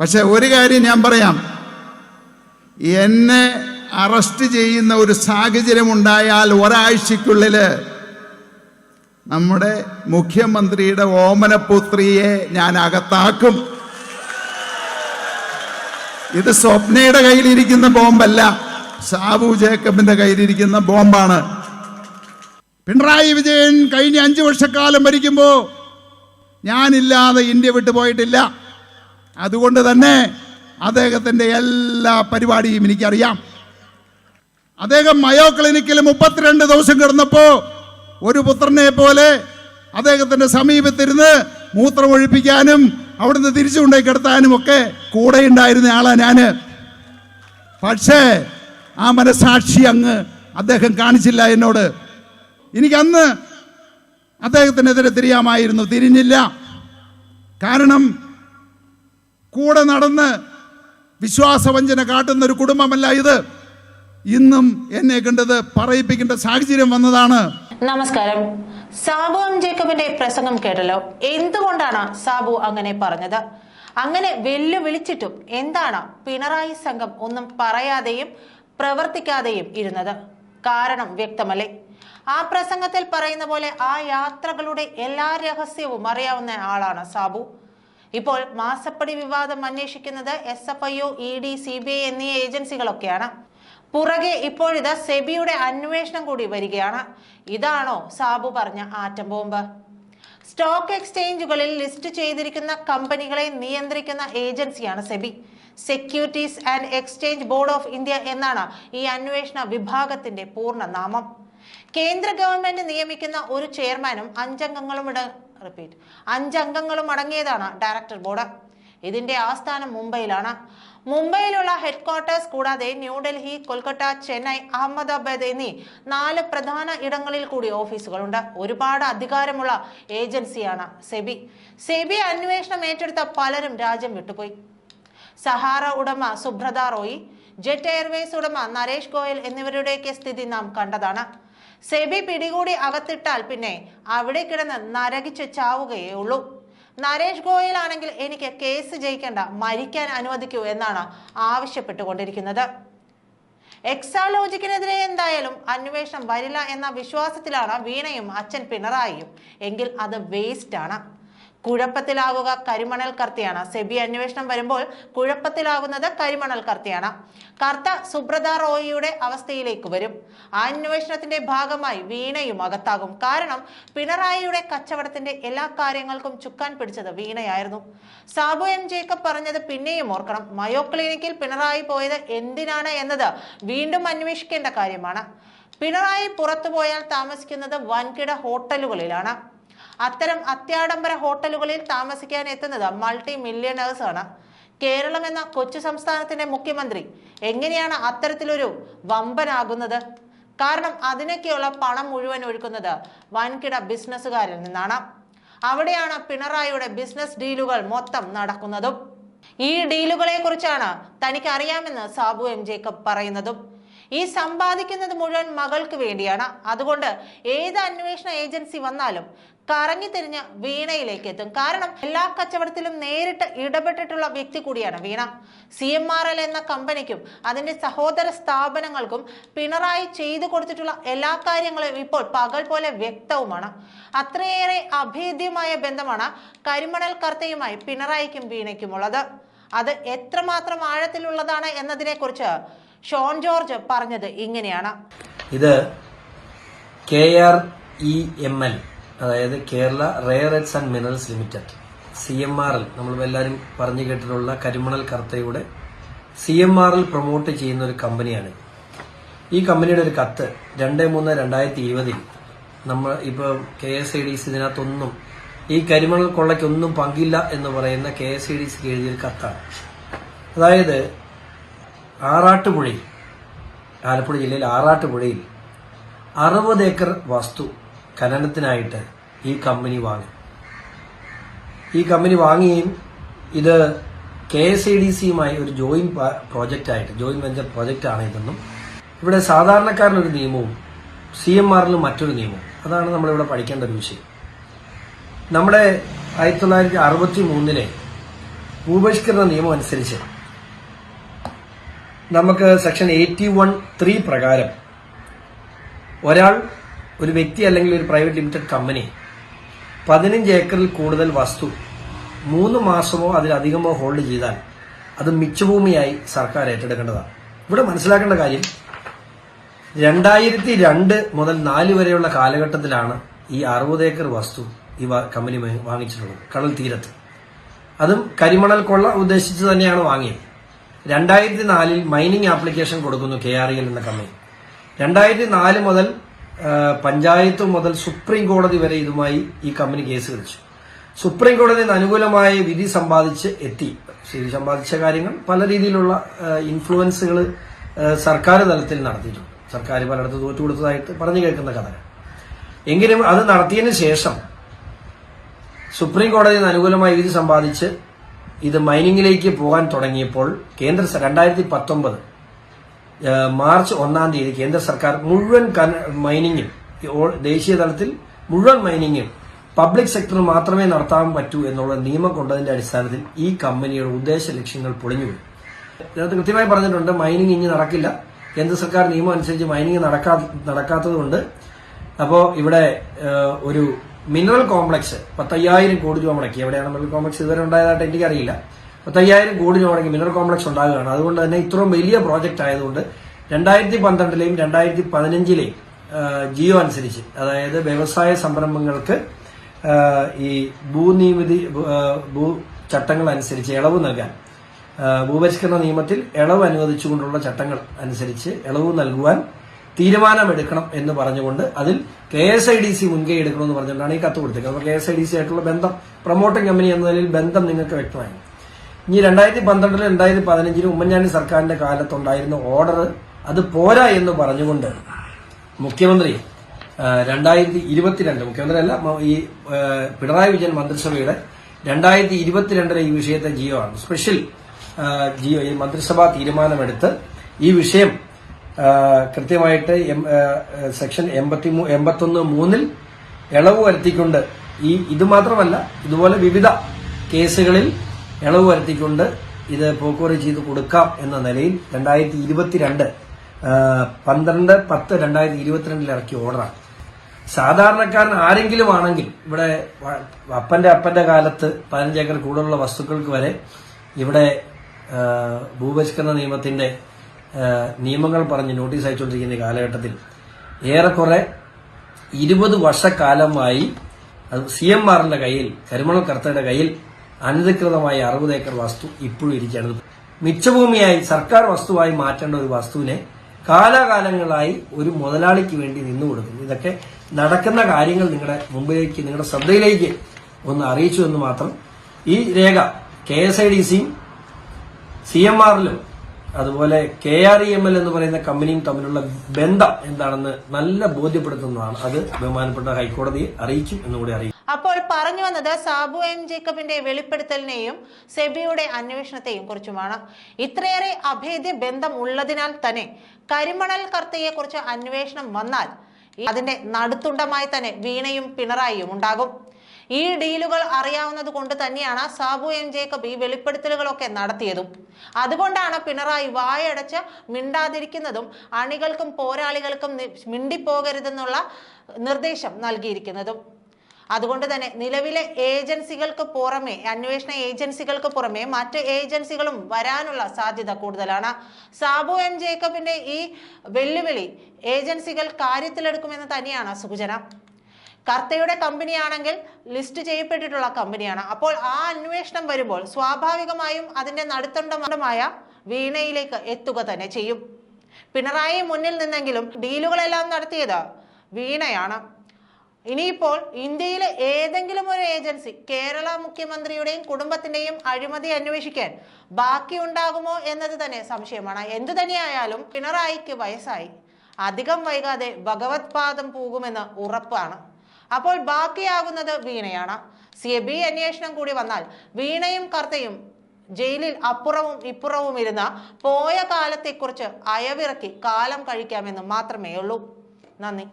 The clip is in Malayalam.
പക്ഷെ ഒരു കാര്യം ഞാൻ പറയാം. എന്നെ അറസ്റ്റ് ചെയ്യുന്ന ഒരു സാഹചര്യം ഉണ്ടായാൽ ഒരാഴ്ചക്കുള്ളിൽ നമ്മുടെ മുഖ്യമന്ത്രിയുടെ ഓമനപുത്രിയെ ഞാൻ അകത്താക്കും. ഇത് സ്വപ്നയുടെ കയ്യിലിരിക്കുന്ന ബോംബല്ല. സാബു ജേക്കബിന്റെ കയ്യിലിരിക്കുന്ന ബോംബാണ്. പിണറായി വിജയൻ കഴിഞ്ഞ അഞ്ചു വർഷക്കാലം ഭരിക്കുമ്പോൾ ഞാനില്ലാതെ ഇന്ത്യ വിട്ടു പോയിട്ടില്ല അതുകൊണ്ട് തന്നെ അദ്ദേഹത്തിന്റെ എല്ലാ പരിപാടിയും എനിക്കറിയാം. അദ്ദേഹം മയോ ക്ലിനിക്കിൽ മുപ്പത്തിരണ്ട് ദിവസം കിടന്നപ്പോൾ ഒരു പുത്രനെ പോലെ അദ്ദേഹത്തിന്റെ സമീപത്തിരുന്ന് മൂത്രമൊഴിപ്പിക്കാനും അവിടുന്ന് തിരിച്ചു കൊണ്ടേ കിടത്താനും ഒക്കെ കൂടെ ഉണ്ടായിരുന്ന ആളാ ഞാൻ പക്ഷേ ആ മനസാക്ഷി അങ്ങ് അദ്ദേഹം കാണിച്ചില്ല എന്നോട്. എനിക്കന്ന് അദ്ദേഹത്തിനെതിരെ തിരിയാമായിരുന്നു തിരിഞ്ഞില്ല. കാരണം കൂടെ നടന്ന് വിശ്വാസവഞ്ചന കാട്ടുന്ന ഒരു കുടുംബമല്ല ഇത്. ഇന്നും എന്നെ കണ്ടത് പറയിപ്പിക്കേണ്ട സാഹചര്യം വന്നതാണ്. നമസ്കാരം. സാബു എം ജേക്കബിന്റെ പ്രസംഗം കേട്ടല്ലോ. എന്തുകൊണ്ടാണ് സാബു അങ്ങനെ പറഞ്ഞത്? അങ്ങനെ വെല്ലുവിളിച്ചിട്ടും എന്താണ് പിണറായി സംഘം ഒന്നും പറയാതെയും പ്രവർത്തിക്കാതെയും ഇരുന്നത്? കാരണം വ്യക്തമല്ലേ? ആ പ്രസംഗത്തിൽ പറയുന്ന പോലെ ആ യാത്രകളുടെ എല്ലാ രഹസ്യവും അറിയാവുന്ന ആളാണ് സാബു. ഇപ്പോൾ മാസപ്പടി വിവാദം അന്വേഷിക്കുന്നത് S F I O E D C B I എന്നീ ഏജൻസികളൊക്കെയാണ്. പുറകെ ഇപ്പോഴിത് സെബിയുടെ അന്വേഷണം കൂടി വരികയാണ്. ഇതാണോ സാബു പറഞ്ഞ ആറ്റം ബോംബ്? സ്റ്റോക്ക് എക്സ്ചേഞ്ചുകളിൽ ലിസ്റ്റ് ചെയ്തിരിക്കുന്ന കമ്പനികളെ നിയന്ത്രിക്കുന്ന ഏജൻസിയാണ് SEBI. Securities and exchange board of India എന്നാണ് ഈ അന്വേഷണ വിഭാഗത്തിന്റെ പൂർണ നാമം. കേന്ദ്ര ഗവൺമെന്റ് നിയമിക്കുന്ന ഒരു ചെയർമാനും അഞ്ചംഗങ്ങളും റിപ്പീറ്റ്. അഞ്ചംഗങ്ങളും അടങ്ങിയതാണ് ഡയറക്ടർ ബോർഡ്. ഇതിന്റെ ആസ്ഥാനം മുംബൈയിലാണ്. മുംബൈയിലുള്ള ഹെഡ്ക്വാർട്ടേഴ്സ് കൂടാതെ ന്യൂഡൽഹി കൊൽക്കത്ത ചെന്നൈ അഹമ്മദാബാദ് എന്നീ നാല് പ്രധാന ഇടങ്ങളിൽ കൂടി ഓഫീസുകളുണ്ട്. ഒരുപാട് അധികാരമുള്ള ഏജൻസിയാണ് സെബി. സെബി അന്വേഷണം ഏറ്റെടുത്ത പലരും രാജ്യം വിട്ടുപോയി. സഹാറ ഉടമ സുബ്രത റോയി ജെറ്റ് എയർവേസ് ഉടമ നരേഷ് ഗോയൽ എന്നിവരുടെയൊക്കെ സ്ഥിതി നാം കണ്ടതാണ്. സെബി പിടികൂടി അകത്തിട്ടാൽ പിന്നെ അവിടെ കിടന്ന് നരകിച്ച് ചാവുകയേ ഉള്ളൂ. നരേഷ് ഗോയൽ ആണെങ്കിൽ എനിക്ക് കേസ് ജയിക്കേണ്ട മരിക്കാൻ അനുവദിക്കൂ എന്നാണ് ആവശ്യപ്പെട്ടുകൊണ്ടിരിക്കുന്നത്. എക്സാലോജിക്കിനെതിരെ എന്തായാലും അന്വേഷണം വരില്ല എന്ന വിശ്വാസത്തിലാണ് വീണയും അച്ഛൻ പിണറായിയും. എങ്കിൽ അത് വേസ്റ്റ് ആണ്. കുഴപ്പത്തിലാകുക കരിമണൽ കർത്തിയാണ് സെബി അന്വേഷണം വരുമ്പോൾ കുഴപ്പത്തിലാവുന്നത് കരിമണൽ കർത്തിയാണ് കർത്ത സുബ്രത റോയിയുടെ അവസ്ഥയിലേക്ക് വരും. ആ അന്വേഷണത്തിന്റെ ഭാഗമായി വീണയും അകത്താകും. കാരണം പിണറായിയുടെ കച്ചവടത്തിന്റെ എല്ലാ കാര്യങ്ങൾക്കും ചുക്കാൻ പിടിച്ചത് വീണയായിരുന്നു. സാബു എം ജേക്കബ് പറഞ്ഞത് പിന്നെയും ഓർക്കണം. മയോ ക്ലിനിക്കിൽ പിണറായി പോയത് എന്തിനാണ് എന്നത് വീണ്ടും അന്വേഷിക്കേണ്ട കാര്യമാണ്. പിണറായി പുറത്തുപോയാൽ താമസിക്കുന്നത് വൻകിട ഹോട്ടലുകളിലാണ്. അത്തരം അത്യാഡംബര ഹോട്ടലുകളിൽ താമസിക്കാൻ എത്തുന്നത് മൾട്ടി മില്യണേഴ്സ് ആണ്. കേരളം എന്ന കൊച്ചു സംസ്ഥാനത്തിന്റെ മുഖ്യമന്ത്രി എങ്ങനെയാണ് അത്തരത്തിലൊരു വമ്പനാകുന്നത്? കാരണം അതിനൊക്കെയുള്ള പണം മുഴുവൻ ഒഴുക്കുന്നത് വൻകിട ബിസിനസ്സുകാരിൽ നിന്നാണ്. അവിടെയാണ് പിണറായിയുടെ ബിസിനസ് ഡീലുകൾ മൊത്തം നടക്കുന്നതും. ഈ ഡീലുകളെ കുറിച്ചാണ് തനിക്ക് അറിയാമെന്ന് സാബു എം ജേക്കബ് പറയുന്നതും. ഈ സമ്പാദിക്കുന്നത് മുഴുവൻ മകൾക്ക് വേണ്ടിയാണ്. അതുകൊണ്ട് ഏത് അന്വേഷണ ഏജൻസി വന്നാലും കറങ്ങി തിരിഞ്ഞ് വീണയിലേക്ക് എത്തും. കാരണം എല്ലാ കച്ചവടത്തിലും നേരിട്ട് ഇടപെട്ടിട്ടുള്ള വ്യക്തി കൂടിയാണ് Veena. C M R L എന്ന കമ്പനിക്കും അതിന്റെ സഹോദര സ്ഥാപനങ്ങൾക്കും പിണറായി ചെയ്തു കൊടുത്തിട്ടുള്ള എല്ലാ കാര്യങ്ങളും ഇപ്പോൾ പകൽ പോലെ വ്യക്തവുമാണ്. അത്രയേറെ അഭേദ്യമായ ബന്ധമാണ് കരിമണൽ കർത്തയുമായി പിണറായിക്കും വീണയ്ക്കുമുള്ളത്. അത് എത്രമാത്രം ആഴത്തിലുള്ളതാണ് എന്നതിനെക്കുറിച്ച് ഷോൺ ജോർജ് പറഞ്ഞത് ഇങ്ങനെയാണ്. ഇത് K R E M L അതായത് Kerala rare earths and minerals limited C M R L നമ്മൾ എല്ലാവരും പറഞ്ഞു കേട്ടിട്ടുള്ള കരിമണൽ കർത്തയുടെ C M R L promote ചെയ്യുന്ന ഒരു കമ്പനിയാണ് ഈ കമ്പനിയുടെ ഒരു കത്ത് രണ്ട് മൂന്ന് രണ്ടായിരത്തി ഇരുപതിൽ നമ്മൾ ഇപ്പോൾ K S I D C ഇതിനകത്തൊന്നും ഈ കരിമണൽ കൊള്ളയ്ക്കൊന്നും പങ്കില്ല എന്ന് പറയുന്ന കെ എസ് ഐ ഡി സിക്ക് എഴുതിയൊരു കത്താണ്. അതായത് ആറാട്ടുപുഴയിൽ ആലപ്പുഴ ജില്ലയിൽ ആറാട്ടുപുഴയിൽ അറുപത് ഏക്കർ വസ്തു ഖനനത്തിനായിട്ട് ഈ കമ്പനി വാങ്ങി. ഈ കമ്പനി വാങ്ങുകയും ഇത് കെ എസ് ഐ ഡി സിയുമായി ഒരു ജോയിൻ പ്രോജക്റ്റ് ആയിട്ട് ജോയിന്റ് വെഞ്ചർ പ്രോജക്റ്റ് ആണ് ഇതെന്നും. ഇവിടെ സാധാരണക്കാരനൊരു നിയമവും സി എം ആറിലും മറ്റൊരു നിയമവും. അതാണ് നമ്മളിവിടെ പഠിക്കേണ്ട ഒരു വിഷയം. നമ്മുടെ ആയിരത്തി തൊള്ളായിരത്തി അറുപത്തി മൂന്നിലെ ഭൂപരിഷ്കരണ നിയമം അനുസരിച്ച് നമുക്ക് സെക്ഷൻ എയ്റ്റി വൺ ത്രീ പ്രകാരം ഒരാൾ ഒരു വ്യക്തി അല്ലെങ്കിൽ ഒരു പ്രൈവറ്റ് ലിമിറ്റഡ് കമ്പനി പതിനഞ്ച് ഏക്കറിൽ കൂടുതൽ വസ്തു മൂന്ന് മാസമോ അതിലധികമോ ഹോൾഡ് ചെയ്താൽ അത് മിച്ചഭൂമിയായി സർക്കാർ ഏറ്റെടുക്കേണ്ടതാണ്. ഇവിടെ മനസ്സിലാക്കേണ്ട കാര്യം രണ്ടായിരത്തി രണ്ട് മുതൽ നാല് വരെയുള്ള കാലഘട്ടത്തിലാണ് ഈ അറുപത് ഏക്കർ വസ്തു ഈ കമ്പനി വാങ്ങിച്ചിട്ടുള്ളത് കടൽ തീരത്ത്. അതും കരിമണൽ കൊള്ള ഉദ്ദേശിച്ച് തന്നെയാണ് വാങ്ങിയത്. രണ്ടായിരത്തി നാലിൽ മൈനിങ് ആപ്ലിക്കേഷൻ കൊടുക്കുന്നു കെ ആർ എൽ എന്ന കമ്പനി രണ്ടായിരത്തി നാല് മുതൽ പഞ്ചായത്ത് മുതൽ സുപ്രീം കോടതി വരെ ഇതുമായി ഈ കമ്പനി കേസ് കളിച്ചു. സുപ്രീം കോടതിയിൽ അനുകൂലമായ വിധി സമ്പാദിച്ച് എത്തി. വിധി സമ്പാദിച്ച കാര്യങ്ങൾ പല രീതിയിലുള്ള ഇൻഫ്ലുവൻസുകൾ സർക്കാർ തലത്തിൽ നടത്തിയിട്ടുണ്ട്. സർക്കാർ പലയിടത്ത് തോറ്റു കൊടുത്തതായിട്ട് പറഞ്ഞു കേൾക്കുന്ന കഥ. എങ്കിലും അത് നടത്തിയതിനു ശേഷം സുപ്രീം കോടതിയിൽ അനുകൂലമായ വിധി സമ്പാദിച്ച് ഇത് മൈനിങ്ങിലേക്ക് പോകാൻ തുടങ്ങിയപ്പോൾ കേന്ദ്ര രണ്ടായിരത്തി പത്തൊമ്പത് മാർച്ച് ഒന്നാം തീയതി കേന്ദ്ര സർക്കാർ മുഴുവൻ മൈനിങ്ങും ദേശീയ തലത്തിൽ മുഴുവൻ മൈനിങ്ങും പബ്ലിക് സെക്ടറിൽ മാത്രമേ നടത്താൻ പറ്റൂ എന്നുള്ള നിയമം കൊണ്ടതിന്റെ അടിസ്ഥാനത്തിൽ ഈ കമ്പനിയുടെ ഉദ്ദേശ ലക്ഷ്യങ്ങൾ പൊളിഞ്ഞു ഇതിനകത്ത് കൃത്യമായി പറഞ്ഞിട്ടുണ്ട് മൈനിങ് ഇനി നടക്കില്ല. കേന്ദ്ര സർക്കാർ നിയമം അനുസരിച്ച് മൈനിങ് നടക്കാ നടക്കാത്തതുകൊണ്ട് അപ്പോൾ ഇവിടെ ഒരു മിനറൽ കോംപ്ലക്സ് പത്തയ്യായിരം കോടി രൂപ മുടക്കി. എവിടെയാണ് മിനറൽ കോംപ്ലക്സ് ഇതുവരെ ഉണ്ടായതായിട്ട് എനിക്കറിയില്ല. പത്തയ്യായിരം കോടി രൂപ മുടക്കി മിനറൽ കോംപ്ലക്സ് ഉണ്ടാകുകയാണ്. അതുകൊണ്ട് തന്നെ ഇത്രയും വലിയ പ്രോജക്റ്റ് ആയതുകൊണ്ട് രണ്ടായിരത്തി പന്ത്രണ്ടിലെയും രണ്ടായിരത്തി പതിനഞ്ചിലെയും ജിയോ അനുസരിച്ച് അതായത് വ്യവസായ സംരംഭങ്ങൾക്ക് ഈ ഭൂനിയമിതി ഭൂ ചട്ടങ്ങൾ അനുസരിച്ച് ഇളവ് നൽകാൻ ഭൂപരിഷ്കരണ നിയമത്തിൽ ഇളവ് അനുവദിച്ചുകൊണ്ടുള്ള ചട്ടങ്ങൾ അനുസരിച്ച് ഇളവ് നൽകുവാൻ തീരുമാനമെടുക്കണം എന്ന് പറഞ്ഞുകൊണ്ട് അതിൽ K S I D C മുൻകൈ എടുക്കണമെന്ന് പറഞ്ഞുകൊണ്ടാണ് ഈ കത്ത് കൊടുത്തത്. അപ്പോൾ K S I D C ആയിട്ടുള്ള ബന്ധം പ്രൊമോട്ടിംഗ് കമ്പനി എന്ന നിലയിൽ ബന്ധം നിങ്ങൾക്ക് വ്യക്തമായി ഇനി രണ്ടായിരത്തി പന്ത്രണ്ടിലും രണ്ടായിരത്തി പതിനഞ്ചിലും ഉമ്മൻചാണ്ടി സർക്കാരിന്റെ കാലത്തുണ്ടായിരുന്ന ഓർഡർ അത് പോരാ എന്ന് പറഞ്ഞുകൊണ്ട് മുഖ്യമന്ത്രി രണ്ടായിരത്തി ഇരുപത്തിരണ്ട് മുഖ്യമന്ത്രി അല്ല ഈ പിണറായി വിജയൻ മന്ത്രിസഭയുടെ രണ്ടായിരത്തി ഇരുപത്തിരണ്ടിലെ ഈ വിഷയത്തെ ജിയോ ആണ്. സ്പെഷ്യൽ ജിയോ ഈ മന്ത്രിസഭാ തീരുമാനമെടുത്ത് ഈ വിഷയം കൃത്യമായിട്ട് സെക്ഷൻ എൺപത്തി എൺപത്തൊന്ന് മൂന്നിൽ ഇളവ് വരുത്തിക്കൊണ്ട് ഈ ഇത് മാത്രമല്ല ഇതുപോലെ വിവിധ കേസുകളിൽ ഇളവ് വരുത്തിക്കൊണ്ട് ഇത് പോക്കുവരവ് ചെയ്ത് കൊടുക്കാം എന്ന നിലയിൽ രണ്ടായിരത്തി ഇരുപത്തിരണ്ട് പന്ത്രണ്ട് പത്ത് രണ്ടായിരത്തി ഇരുപത്തിരണ്ടിൽ ഇറക്കിയ ഓർഡറാണ് സാധാരണക്കാരൻ ആരെങ്കിലും ആണെങ്കിൽ ഇവിടെ അപ്പന്റെ അപ്പന്റെ കാലത്ത് പതിനഞ്ച് ഏക്കർ കൂടുതലുള്ള വസ്തുക്കൾക്ക് വരെ ഇവിടെ ഭൂപരിഷ്കരണ നിയമത്തിന്റെ നിയമങ്ങൾ പറഞ്ഞ് നോട്ടീസ് അയച്ചുകൊണ്ടിരിക്കുന്ന കാലഘട്ടത്തിൽ ഏറെക്കുറെ ഇരുപത് വർഷക്കാലമായി അത് സി എം ആറിന്റെ കയ്യിൽ കരിമണൽ കർത്തയുടെ കയ്യിൽ അനധികൃതമായി അറുപത് ഏക്കർ വസ്തു ഇപ്പോഴും ഇരിക്കുകയാണ്. മിച്ചഭൂമിയായി സർക്കാർ വസ്തുവായി മാറ്റേണ്ട ഒരു വസ്തുവിനെ കാലാകാലങ്ങളായി ഒരു മുതലാളിക്ക് വേണ്ടി നിന്നു കൊടുക്കുന്നു. ഇതൊക്കെ നടക്കുന്ന കാര്യങ്ങൾ നിങ്ങളുടെ മുമ്പിലേക്ക് നിങ്ങളുടെ ശ്രദ്ധയിലേക്ക് ഒന്ന് അറിയിച്ചു എന്ന് മാത്രം ഈ രേഖ കെ എസ് ഐ ഡി സിയും സി എം ആറിലും അതുപോലെ K R E M L എന്ന് പറയുന്ന കമ്പനിയും തമ്മിലുള്ള ബന്ധം എന്താണെന്ന് നല്ല ബോധ്യപ്പെടുത്തുന്നതാണ്. അത് ബഹുമാനപ്പെട്ട ഹൈക്കോടതിയെ അറിയിക്കും എന്നുകൂടി അറിയിക്കും അപ്പോൾ പറഞ്ഞു വന്നത് സാബു എം ജേക്കബിന്റെ വെളിപ്പെടുത്തലിനെയും സെബിയുടെ അന്വേഷണത്തെയും കുറിച്ചുമാണ്. ഇത്രയേറെ അഭേദ്യ ബന്ധം ഉള്ളതിനാൽ തന്നെ കരിമണൽ കർത്തയെ കുറിച്ച് അന്വേഷണം വന്നാൽ അതിന്റെ നടുത്തുണ്ടമായി തന്നെ വീണയും പിണറായിയും ഉണ്ടാകും. ഈ ഡീലുകൾ അറിയാവുന്നത് കൊണ്ട് തന്നെയാണ് സാബു എം ജേക്കബ് ഈ വെളിപ്പെടുത്തലുകളൊക്കെ നടത്തിയതും. അതുകൊണ്ടാണ് പിണറായി വായടച്ച് മിണ്ടാതിരിക്കുന്നതും അണികൾക്കും പോരാളികൾക്കും മിണ്ടിപ്പോകരുതെന്നുള്ള നിർദ്ദേശം നൽകിയിരിക്കുന്നതും. അതുകൊണ്ട് തന്നെ നിലവിലെ ഏജൻസികൾക്ക് പുറമെ അന്വേഷണ ഏജൻസികൾക്ക് പുറമെ മറ്റ് ഏജൻസികളും വരാനുള്ള സാധ്യത കൂടുതലാണ്. സാബു എം ജേക്കബിന്റെ ഈ വെല്ലുവിളി ഏജൻസികൾ കാര്യത്തിലെടുക്കുമെന്ന് തന്നെയാണ് സൂചന കർത്തയുടെ കമ്പനിയാണെങ്കിൽ ലിസ്റ്റ് ചെയ്യപ്പെട്ടിട്ടുള്ള കമ്പനിയാണ്. അപ്പോൾ ആ അന്വേഷണം വരുമ്പോൾ സ്വാഭാവികമായും അതിന്റെ നടുത്തണ്ടമായ വീണയിലേക്ക് എത്തുക തന്നെ ചെയ്യും. പിണറായി മുന്നിൽ നിന്നെങ്കിലും ഡീലുകളെല്ലാം നടത്തിയത് വീണയാണ്. ഇനിയിപ്പോൾ ഇന്ത്യയിലെ ഏതെങ്കിലും ഒരു ഏജൻസി കേരള മുഖ്യമന്ത്രിയുടെയും കുടുംബത്തിന്റെയും അഴിമതി അന്വേഷിക്കാൻ ബാക്കിയുണ്ടാകുമോ എന്നത് തന്നെ സംശയമാണ്. എന്തു തന്നെയായാലും പിണറായിക്ക് വയസ്സായി. അധികം വൈകാതെ ഭഗവത് പാദം പോകുമെന്ന് ഉറപ്പാണ്. അപ്പോൾ ബാക്കിയാകുന്നത് വീണയാണ്. സി ബി അന്വേഷണം കൂടി വന്നാൽ വീണയും കർത്തയും ജയിലിൽ അപ്പുറവും ഇപ്പുറവും ഇരുന്ന പോയ കാലത്തെക്കുറിച്ച് അയവിറക്കി കാലം കഴിക്കാമെന്ന് മാത്രമേ ഉള്ളൂ നന്ദി.